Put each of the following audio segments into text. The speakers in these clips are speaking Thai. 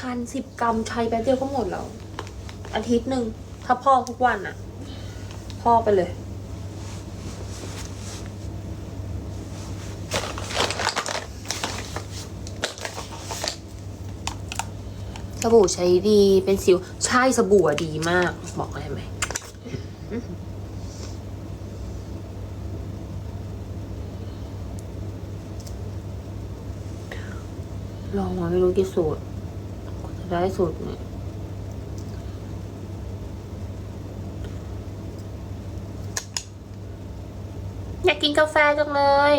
พันสิบกรัมใช้แป๊บเดียวก็หมดแล้ว อาทิตย์หนึ่ง ถ้าพ่อทุกวันอะพ่อไปเลย สบู่ใช้ดีเป็นสิว ใช่สบู่ดีมาก บอกได้ไหมลองมาไม่รู้กี่สูตร กว่าจะได้สูตรนี้อยากกินกาแฟจังเลย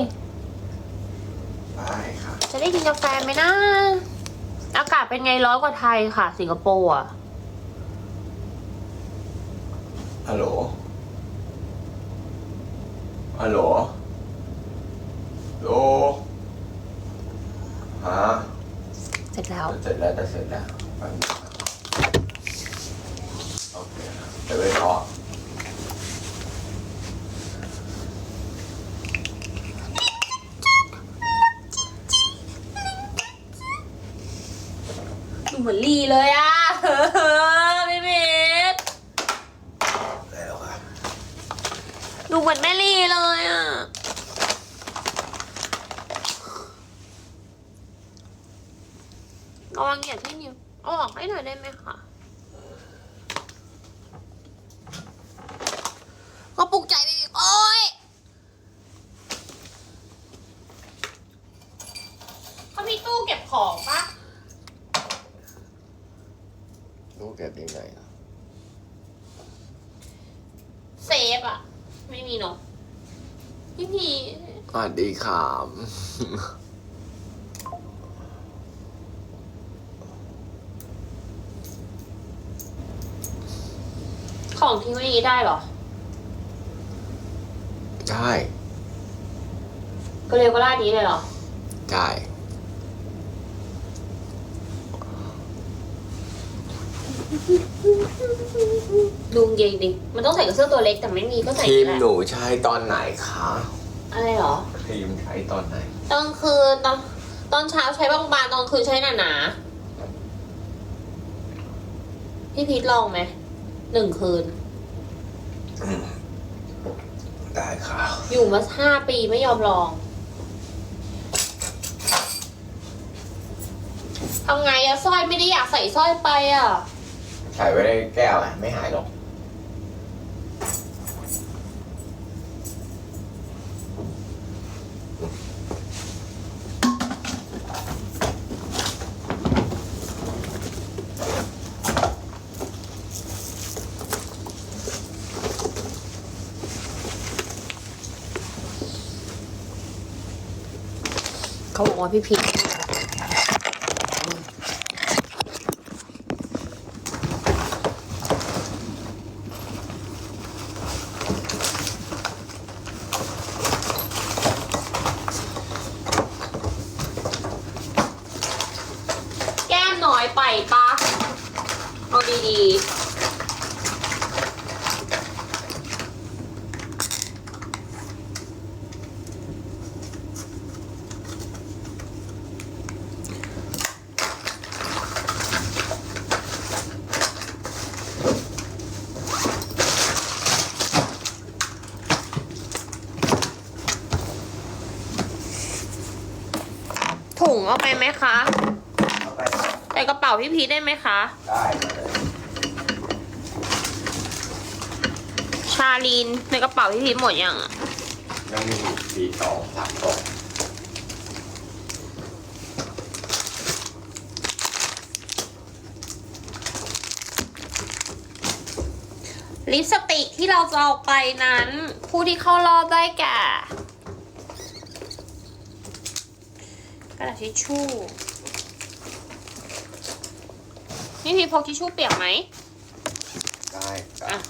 ได้ค่ะจะได้กินกาแฟไหมนะ อากาศเป็นไงร้อนกว่าไทยค่ะ สิงคโปร์อะฮัลโหลฮัลโหลโหลฮะ เสร็จแล้วเสร็จแล้วแต่เสร็จแล้วแป๊บนึงนะโอเคเดี๋ยวไปรอดูเหมือนลีเลยอะ พี่เมธแล้วครับดูเหมือนแม่ลีเลยอะ ระวังเหยียดที่นิ้วเอาออกให้หน่อยได้ไหมคะก็ปลุกใจไปอีกโอ๊ยเขามีตู้เก็บของปะลูกเก็บยังไงอะเซฟอะไม่มีเนาะพี่พีสวัสดีครับ ของทิ้งไว้อย่างนี้ได้เหรอใช่ก็เรียกว่าร้านนี้เลยเหรอใช่ดูกางเกงดิ มันต้องใส่กับเสื้อตัวเล็กแต่ไม่มีก็ใส่ครีนี่มแหละหนูใช้ตอนไหนคะอะไรเหรอ ครีมใช้ตอนไหน ตอนคืนตอนตอนเช้าใช้บางๆตอนคืนใช้หนาๆพี่พีทลองไหม หนึ่งคืน ได้ครับ อยู่มาห้าปีไม่ยอมลองทำไงอะสร้อยไม่ได้อยากใส่สร้อยไปอะ ใส่ไว้ในแก้วอะไม่หายหรอก เขาบอกว่าพี่พีทแก้มน้อยไปปะเอาดีๆ ถุงเอาไปไหมคะ เอาไปใส่กระเป๋าพี่พีทได้ไหมคะ ได้เลยชาลีนในกระเป๋าพี่พีทหมดยังอะยังมีอีกสี่สองสามกล่องลิปสติกที่เราจะเอาไปนั้น ผู้ที่เข้ารอบได้แก่ ระดาษทิชชู่ นี่พี่พกทิชชู่เปียกไหม ได้คอะรับ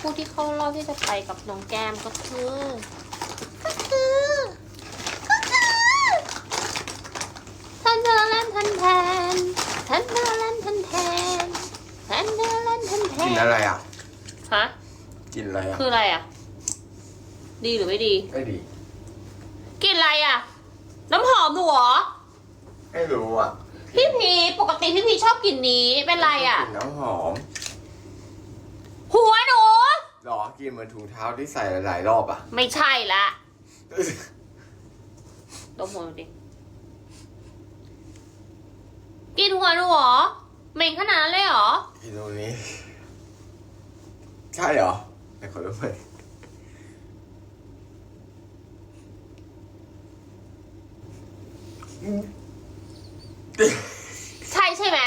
ผู้ที่เข้ารอบที่จะไปกับน้องแก้มก็คือ ก็คือ ก็คือทันเดอร์แลนทันแทนทันเดอร์แลนทันแทนทันเดอร์แลนทันแทกินนอะไรอะ ฮะ กินอะไรอะ คืออะไรอะ ดีหรือไม่ดี ไม่ดี กินอะไรอะ น้ำหอมหนูเหรอ ไม่รู้อะพี่พีปกติพี่พีชอบกลิ่นนี้เป็นไรอะ กลิ่นน้ำหอมหัวหนู หรอกินเหมือนถุงเท้าที่ใส่หลายๆรอบอะ ไม่ใช่ละดมหัวหนูดิกลินหัวหนูเหรอเหม็นขนาดนั้นเลยเหรอกินตรงนี้ ใช่เหรอไหนขอดูหน่อย ใช่ใช่ไหม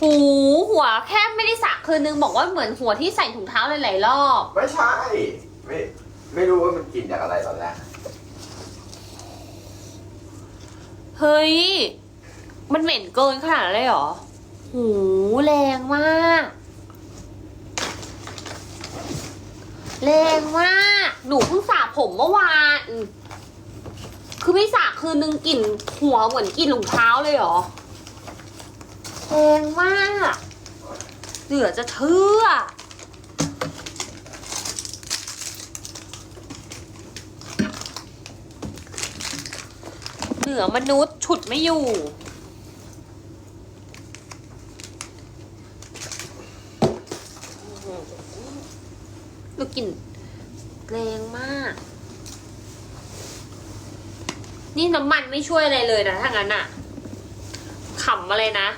หูหัวแค่ไม่ได้สระคืนนึงบอกว่าเหมือนหัวที่ใส่ถุงเท้าหลายๆรอบ ไม่ใช่ ไม่ไม่รู้ว่ามันกลิ่นจากอะไรตอนแรกเฮ้ย มันเหม็นเกินขนาดนั้นเลยเหรอ หูแรงมาก แรงมาก หนูเพิ่งสระผมเมื่อวาน คือไม่สระคืนนึงกลิ่นหัวเหมือนกลิ่นรองเท้าเลยเหรอแรงมากเหลือจะเชื่อ เหนือมนุษย์ฉุดไม่อยู่ ดูกลิ่นแรงมาก นี่น้ำมันไม่ช่วยอะไรเลยนะถ้างั้นอะขำอะไรนะ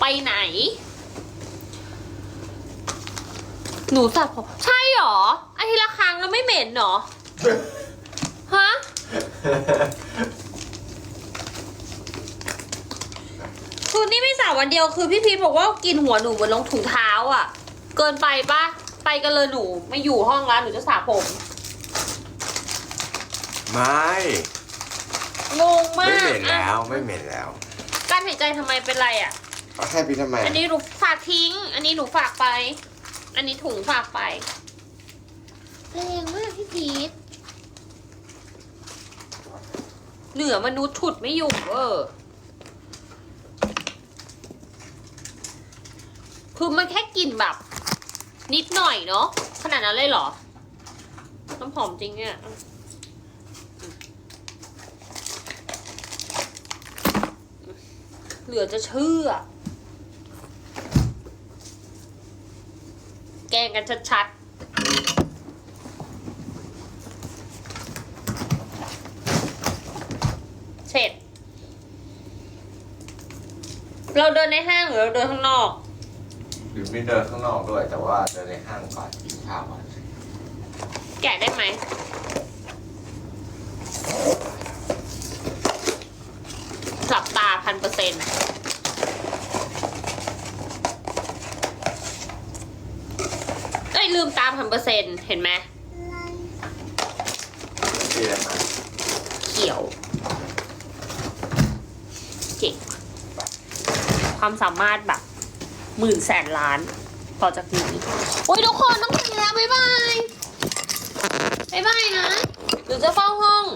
ไปไหน หนูสับผมใช่หรออาทิตย์ละครั้งแล้วไม่เหม็นหรอฮะคือนี่ไม่สาววันเดียวคือพี่พีทบอกว่ากินหัวหนูบนลงถุงเท้าอะ เกินไปปะไปกันเลยหนูไม่อยู่ห้องแล้วหนูจะสระผม ไม่งงมาไม่กเหม็นแล้อะวไม่เหม็นแล้วการหายใจทำไมเป็นไรอะ เอาให้พี่ทำไมอันนี้หนูฝากทิ้ง อันนี้หนูฝากไป อันนี้ถุงฝากไปแรงมากพี่พีทเหนือมนุษย์ฉุดไม่อยู่เออคือมันแค่กลิ่นแบบ นิดหน่อยเนาะขนาดนั้นเลยเหรอ น้ำหอมจริงเนี่ย เหลือจะเชื่อ แกล้งกันชัดๆเสร็จ เราเดินในห้างหรือเราเดินข้างนอก หรือไม่เดินข้างนอกด้วย แต่ว่าเดินในห้างก่อนกินข้าวก่อนแกะได้ไหม หลับตา พันเปอร์เซ็นต์เอ้ยลืมตามพันเปอร์เซ็นต์เห็นไหมพี่อะไรมาเขียวเก่งความสามารถแบบหมื่นแสนล้าน ต่อจากนี้ โอ้ยทุกคนต้องไปแล้วบ๊ายบาย บ๊ายบายนะ หรือจะเฝ้าห้อง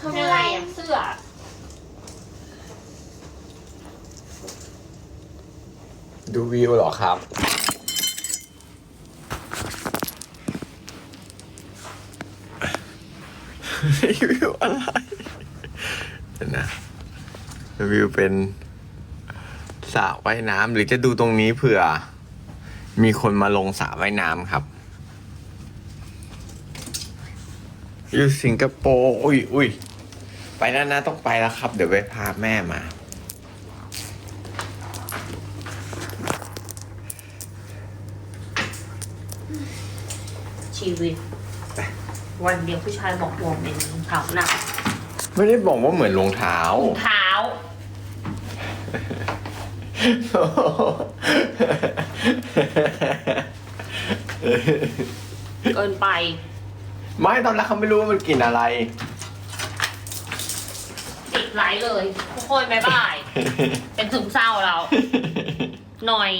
ทำอะไรอะ เสื้อ ดู วิวเหรอครับวิวอะไรเดี๋ยวนะวิวเป็นสระว่ายน้ำหรือจะดูตรงนี้เผื่อ มีคนมาลงสระว่ายน้ำครับ อยู่สิงคโปร์อุ้ยอุ้ยไปแล้วนะต้องไปแล้วครับ เดี๋ยวไปพาแม่มา ชีวิต วันเดียวผู้ชายบอกหัวเป็นเท้าหนักไม่ได้บอกว่าเหมือนรองเท้า ถุงเท้า เกินไปไม่ตอนแรกเขาไม่รู้ว่ามันกลิ่นอะไร ติดไลฟ์เลยทุกคนบ๊ายบาย เป็นซึมเศร้าเราหน่อย